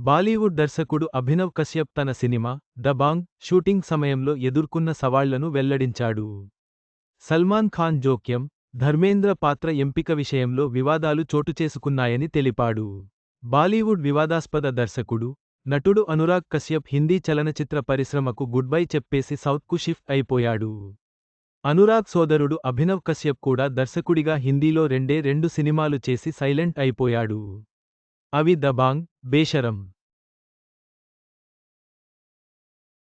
బాలీవుడ్ దర్శకుడు అభినవ్ కశ్యప్ తన cinema Dabangg shooting సమయంలో ఎదుర్కొన్న సవాళ్ళను వెల్లడించాడు. సల్మాన్ ఖాన్ జోక్యం ధర్మేంద్ర పాత్ర ఎంపిక విషయంలో వివాదాలు చోటుచేసుకున్నాయని తెలిపాడు. బాలీవుడ్ వివాదాస్పద దర్శకుడు నటుడు అనురాగ్ కశ్యప్ హిందీ చలనచిత్ర పరిశ్రమకు గుడ్ బై చెప్పేసి సౌత్కు షిఫ్ట్ అయిపోయాడు. అనురాగ్ సోదరుడు అభినవ్ కశ్యప్ కూడా దర్శకుడిగా హిందీలో రెండే రెండు సినిమాలు చేసి సైలెంట్ అయిపోయాడు. అవి దబాంగ్ బేషరం.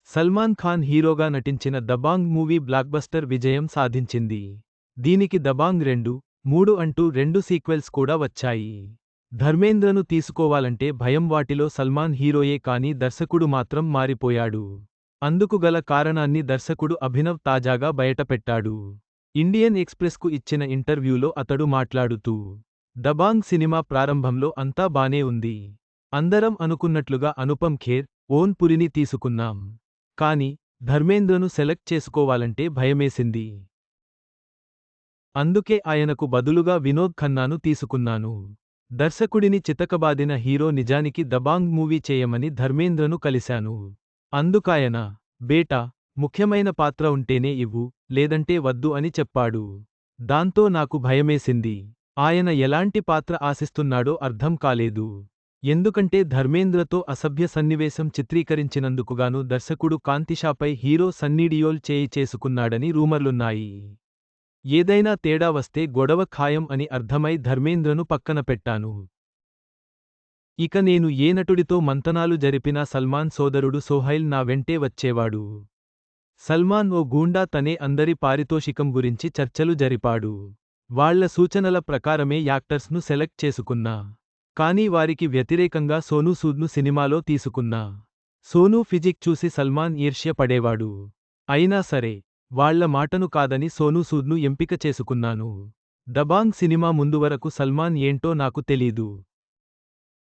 సల్మాన్ ఖాన్ హీరోగా నటించిన దబాంగ్ మూవీ బ్లాక్బస్టర్ విజయం సాధించింది. దీనికి దబాంగ్ రెండు మూడు అంటూ రెండు సీక్వెల్స్ కూడా వచ్చాయి. ధర్మేంద్రను తీసుకోవాలంటే భయం వాటిలో సల్మాన్ హీరోయే కానీ దర్శకుడు మాత్రం మారిపోయాడు. అందుకు గల కారణాన్ని దర్శకుడు అభినవ్ తాజాగా బయటపెట్టాడు. ఇండియన్ ఎక్స్ప్రెస్కు ఇచ్చిన ఇంటర్వ్యూలో అతడు మాట్లాడుతూ దబాంగ్ సినిమా ప్రారంభంలో అంతా బానే ఉంది. అందరం అనుకున్నట్లుగా అనుపం ఖేర్ ఓన్ పురిని తీసుకున్నాం. కాని ధర్మేంద్రను సెలెక్ట్ చేసుకోవాలంటే భయమేసింది. అందుకే ఆయనకు బదులుగా వినోద్ ఖన్నాను తీసుకున్నాను. దర్శకుడిని చితకబాదిన హీరో నిజానికి దబాంగ్ మూవీ చేయమని ధర్మేంద్రను కలిశాను. అందుకాయన బేటా ముఖ్యమైన పాత్ర ఉంటేనే ఇవ్వు లేదంటే వద్దు అని చెప్పాడు. దాంతో నాకు భయమేసింది. ఆయన ఎలాంటి పాత్ర ఆశిస్తున్నాడో అర్థం కాలేదు. ఎందుకంటే ధర్మేంద్రతో అసభ్య సన్నివేశం చిత్రీకరించినందుకుగాను దర్శకుడు కాంతిషాపై హీరో సన్నీడియోల్ చేయి చేసుకున్నాడని రూమర్లున్నాయి. ఏదైనా తేడా వస్తే గొడవ ఖాయం అని అర్థమై ధర్మేంద్రను పక్కన పెట్టాను. ఇక నేను ఏ నటుడితో మంతనాలు జరిపినా సల్మాన్ సోదరుడు సోహైల్ నా వెంటే వచ్చేవాడు. సల్మాన్ ఓ గూండా తనే అందరి పారితోషికం గురించి చర్చలు జరిపాడు. వాళ్ళ సూచనల ప్రకారమే యాక్టర్స్ను సెలెక్ట్ చేసుకున్నా. కానీ వారికి వ్యతిరేకంగా సోనూ సూద్ను సినిమాలో తీసుకున్నా. సోనూ ఫిజిక్ చూసి సల్మాన్ ఈర్ష్య పడేవాడు. అయినా సరే వాళ్ళ మాటను కాదని సోనూ సూద్ను ఎంపిక చేసుకున్నాను. దబాంగ్ సినిమా ముందువరకు సల్మాన్ ఏంటో నాకు తెలీదు.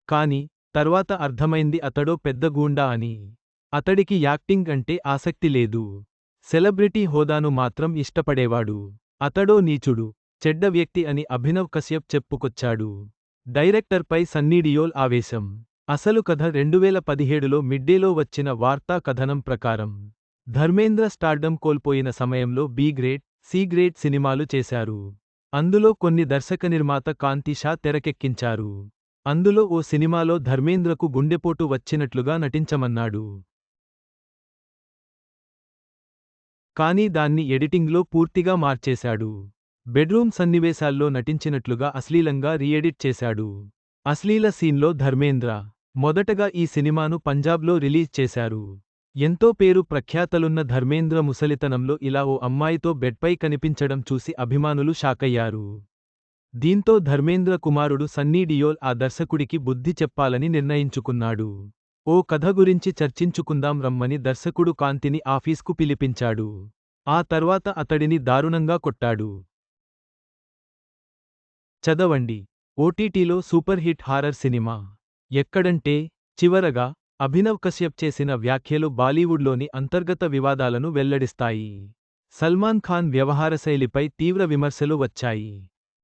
కాని తర్వాత అర్థమైంది అతడో పెద్ద గూండా అని. అతడికి యాక్టింగ్ అంటే ఆసక్తి లేదు. సెలబ్రిటీ హోదాను మాత్రం ఇష్టపడేవాడు. అతడో నీచుడు. చెడ్డ వ్యక్తి అని అభినవ్ కశ్యప్ చెప్పుకొచ్చాడు. డైరెక్టర్పై సన్నీడియోల్ ఆవేశం. అసలు కథ రెండువేల పదిహేడులో మిడ్డేలో వచ్చిన వార్తా కథనం ప్రకారం. ధర్మేంద్ర స్టార్డమ్ కోల్పోయిన సమయంలో బీ గ్రేడ్ సి గ్రేడ్ సినిమాలు చేశారు. అందులో కొన్ని దర్శక నిర్మాత కాంతి షా తెరకెక్కించారు. అందులో ఓ సినిమాలో ధర్మేంద్రకు గుండెపోటు వచ్చినట్లుగా నటించమన్నాడు. కానీ దాన్ని ఎడిటింగ్లో పూర్తిగా మార్చేశాడు. బెడ్రూమ్ సన్నివేశాల్లో నటించినట్లుగా అశ్లీలంగా రీఎడిట్ చేశాడు. అశ్లీల సీన్లో ధర్మేంద్ర మొదటగా ఈ సినిమాను పంజాబ్లో రిలీజ్ చేశారు. ఎంతో పేరు ప్రఖ్యాతలున్న ధర్మేంద్ర ముసలితనంలో ఇలా ఓ అమ్మాయితో బెడ్పై కనిపించడం చూసి అభిమానులు షాకయ్యారు. దీంతో ధర్మేంద్ర కుమారుడు సన్నీ డియోల్ ఆ దర్శకుడికి బుద్ధి చెప్పాలని నిర్ణయించుకున్నాడు. ఓ కథ గురించి చర్చించుకుందాం రమ్మని దర్శకుడు కాంతిని ఆఫీస్కు పిలిపించాడు. ఆ తర్వాత అతడిని దారుణంగా కొట్టాడు. చదవండి. ఓటీటీలో సూపర్ హిట్ హారర్ సినిమా. ఎక్కడంటే చివరగా అభినవ్ కశ్యప్ చేసిన వ్యాఖ్యలు బాలీవుడ్లోని అంతర్గత వివాదాలను వెల్లడిస్తాయి. సల్మాన్ ఖాన్ వ్యవహారశైలిపై తీవ్ర విమర్శలు వచ్చాయి.